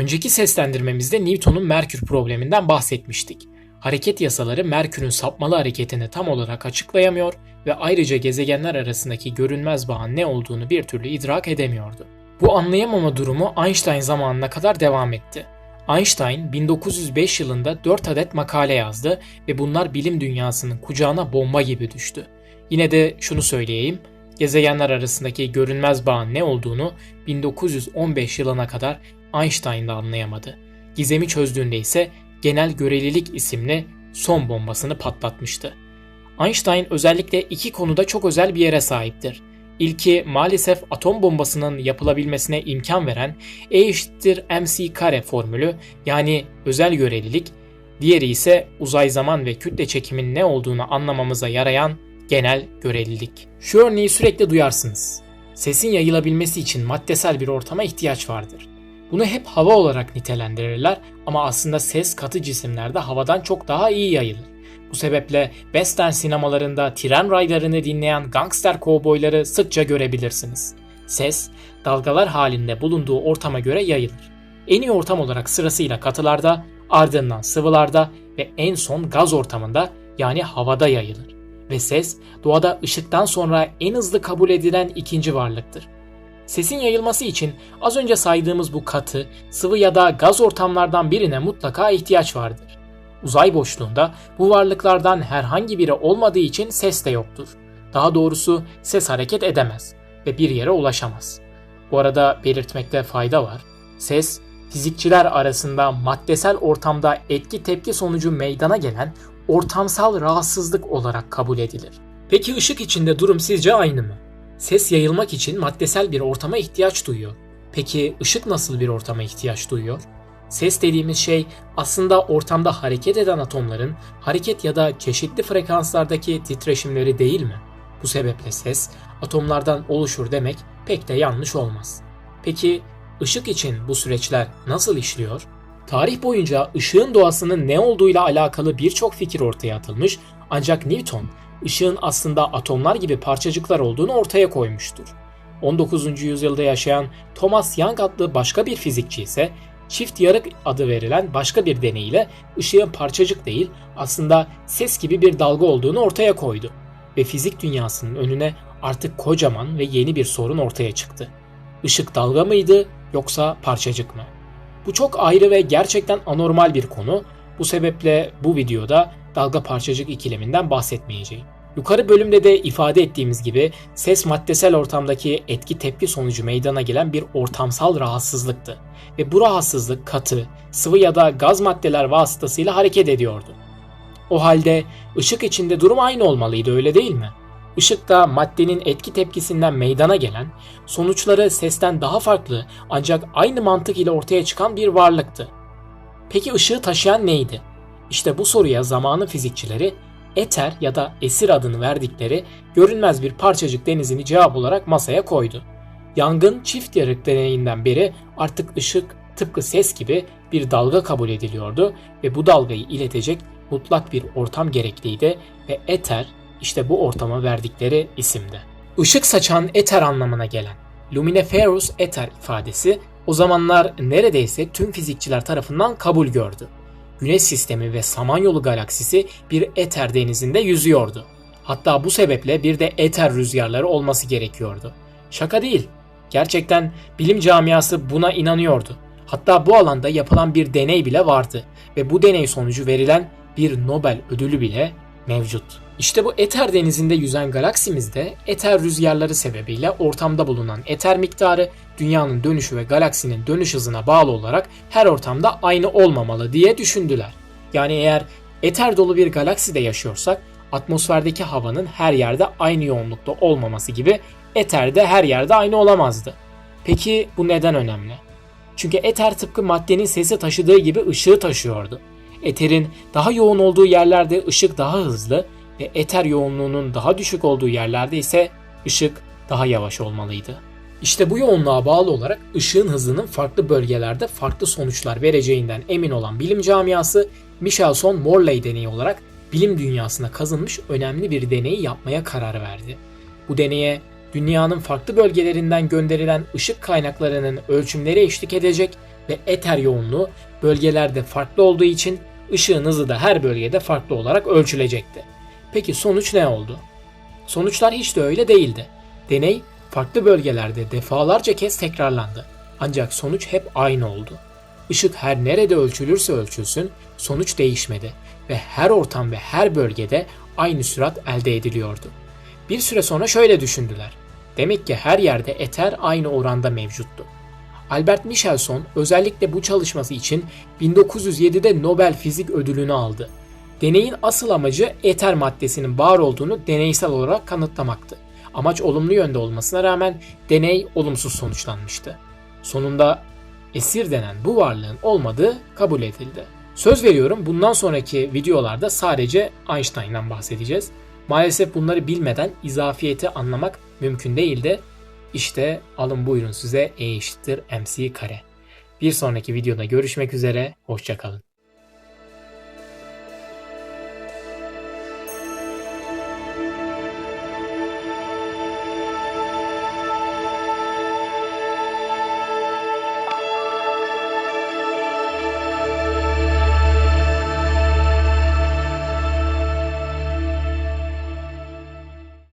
Önceki seslendirmemizde Newton'un Merkür probleminden bahsetmiştik. Hareket yasaları Merkür'ün sapmalı hareketini tam olarak açıklayamıyor ve ayrıca gezegenler arasındaki görünmez bağın ne olduğunu bir türlü idrak edemiyordu. Bu anlayamama durumu Einstein zamanına kadar devam etti. Einstein 1905 yılında 4 adet makale yazdı ve bunlar bilim dünyasının kucağına bomba gibi düştü. Yine de şunu söyleyeyim, gezegenler arasındaki görünmez bağın ne olduğunu 1915 yılına kadar Einstein de anlayamadı. Gizemi çözdüğünde ise genel görelilik isimli son bombasını patlatmıştı. Einstein özellikle iki konuda çok özel bir yere sahiptir. İlki maalesef atom bombasının yapılabilmesine imkan veren E eşittir mc kare formülü yani özel görelilik, diğeri ise uzay zaman ve kütle çekimin ne olduğunu anlamamıza yarayan genel görelilik. Şu örneği sürekli duyarsınız. Sesin yayılabilmesi için maddesel bir ortama ihtiyaç vardır. Bunu hep hava olarak nitelendirirler ama aslında ses katı cisimlerde havadan çok daha iyi yayılır. Bu sebeple western sinemalarında tren raylarını dinleyen gangster kovboyları sıkça görebilirsiniz. Ses, dalgalar halinde bulunduğu ortama göre yayılır. En iyi ortam olarak sırasıyla katılarda, ardından sıvılarda ve en son gaz ortamında yani havada yayılır. Ve ses, doğada ışıktan sonra en hızlı kabul edilen ikinci varlıktır. Sesin yayılması için az önce saydığımız bu katı, sıvı ya da gaz ortamlardan birine mutlaka ihtiyaç vardır. Uzay boşluğunda bu varlıklardan herhangi biri olmadığı için ses de yoktur. Daha doğrusu ses hareket edemez ve bir yere ulaşamaz. Bu arada belirtmekte fayda var. Ses, fizikçiler arasında maddesel ortamda etki tepki sonucu meydana gelen ortamsal rahatsızlık olarak kabul edilir. Peki ışık içinde durum sizce aynı mı? Ses yayılmak için maddesel bir ortama ihtiyaç duyuyor. Peki ışık nasıl bir ortama ihtiyaç duyuyor? Ses dediğimiz şey aslında ortamda hareket eden atomların hareket ya da çeşitli frekanslardaki titreşimleri değil mi? Bu sebeple ses atomlardan oluşur demek pek de yanlış olmaz. Peki ışık için bu süreçler nasıl işliyor? Tarih boyunca ışığın doğasının ne olduğuyla alakalı birçok fikir ortaya atılmış ancak Newton ışığın aslında atomlar gibi parçacıklar olduğunu ortaya koymuştur. 19. yüzyılda yaşayan Thomas Young adlı başka bir fizikçi ise çift yarık adı verilen başka bir deneyle ışığın parçacık değil aslında ses gibi bir dalga olduğunu ortaya koydu ve fizik dünyasının önüne artık kocaman ve yeni bir sorun ortaya çıktı. Işık dalga mıydı yoksa parçacık mı? Bu çok ayrı ve gerçekten anormal bir konu. Bu sebeple bu videoda dalga parçacık ikileminden bahsetmeyeceğim. Yukarı bölümde de ifade ettiğimiz gibi ses maddesel ortamdaki etki tepki sonucu meydana gelen bir ortamsal rahatsızlıktı ve bu rahatsızlık katı, sıvı ya da gaz maddeler vasıtasıyla hareket ediyordu. O halde ışık içinde durum aynı olmalıydı öyle değil mi? Işık da maddenin etki tepkisinden meydana gelen, sonuçları sesten daha farklı ancak aynı mantık ile ortaya çıkan bir varlıktı. Peki ışığı taşıyan neydi? İşte bu soruya zamanın fizikçileri eter ya da esir adını verdikleri görünmez bir parçacık denizini cevap olarak masaya koydu. Yangın çift yarık deneyinden beri artık ışık tıpkı ses gibi bir dalga kabul ediliyordu ve bu dalgayı iletecek mutlak bir ortam gerekliydi ve eter işte bu ortama verdikleri isimdi. Işık saçan eter anlamına gelen luminiferous ether ifadesi o zamanlar neredeyse tüm fizikçiler tarafından kabul gördü. Güneş sistemi ve Samanyolu galaksisi bir eter denizinde yüzüyordu. Hatta bu sebeple bir de eter rüzgarları olması gerekiyordu. Şaka değil. Gerçekten bilim camiası buna inanıyordu. Hatta bu alanda yapılan bir deney bile vardı ve bu deney sonucu verilen bir Nobel ödülü bile mevcut. İşte bu eter denizinde yüzen galaksimizde eter rüzgarları sebebiyle ortamda bulunan eter miktarı dünyanın dönüşü ve galaksinin dönüş hızına bağlı olarak her ortamda aynı olmamalı diye düşündüler. Yani eğer eter dolu bir galakside yaşıyorsak atmosferdeki havanın her yerde aynı yoğunlukta olmaması gibi eter de her yerde aynı olamazdı. Peki bu neden önemli? Çünkü eter tıpkı maddenin sesi taşıdığı gibi ışığı taşıyordu. Eterin daha yoğun olduğu yerlerde ışık daha hızlı ve eter yoğunluğunun daha düşük olduğu yerlerde ise ışık daha yavaş olmalıydı. İşte bu yoğunluğa bağlı olarak ışığın hızının farklı bölgelerde farklı sonuçlar vereceğinden emin olan bilim camiası Michelson-Morley deneyi olarak bilim dünyasına kazınmış önemli bir deneyi yapmaya karar verdi. Bu deneye dünyanın farklı bölgelerinden gönderilen ışık kaynaklarının ölçümleri eşlik edecek ve eter yoğunluğu bölgelerde farklı olduğu için ışığın hızı da her bölgede farklı olarak ölçülecekti. Peki sonuç ne oldu? Sonuçlar hiç de öyle değildi. Deney farklı bölgelerde defalarca kez tekrarlandı. Ancak sonuç hep aynı oldu. Işık her nerede ölçülürse ölçülsün sonuç değişmedi ve her ortam ve her bölgede aynı sürat elde ediliyordu. Bir süre sonra şöyle düşündüler. Demek ki her yerde eter aynı oranda mevcuttu. Albert Michelson özellikle bu çalışması için 1907'de Nobel Fizik Ödülünü aldı. Deneyin asıl amacı eter maddesinin var olduğunu deneysel olarak kanıtlamaktı. Amaç olumlu yönde olmasına rağmen deney olumsuz sonuçlanmıştı. Sonunda esir denen bu varlığın olmadığı kabul edildi. Söz veriyorum bundan sonraki videolarda sadece Einstein'dan bahsedeceğiz. Maalesef bunları bilmeden izafiyeti anlamak mümkün değildi. İşte alın buyurun size E eşittir mc kare. Bir sonraki videoda görüşmek üzere, hoşçakalın.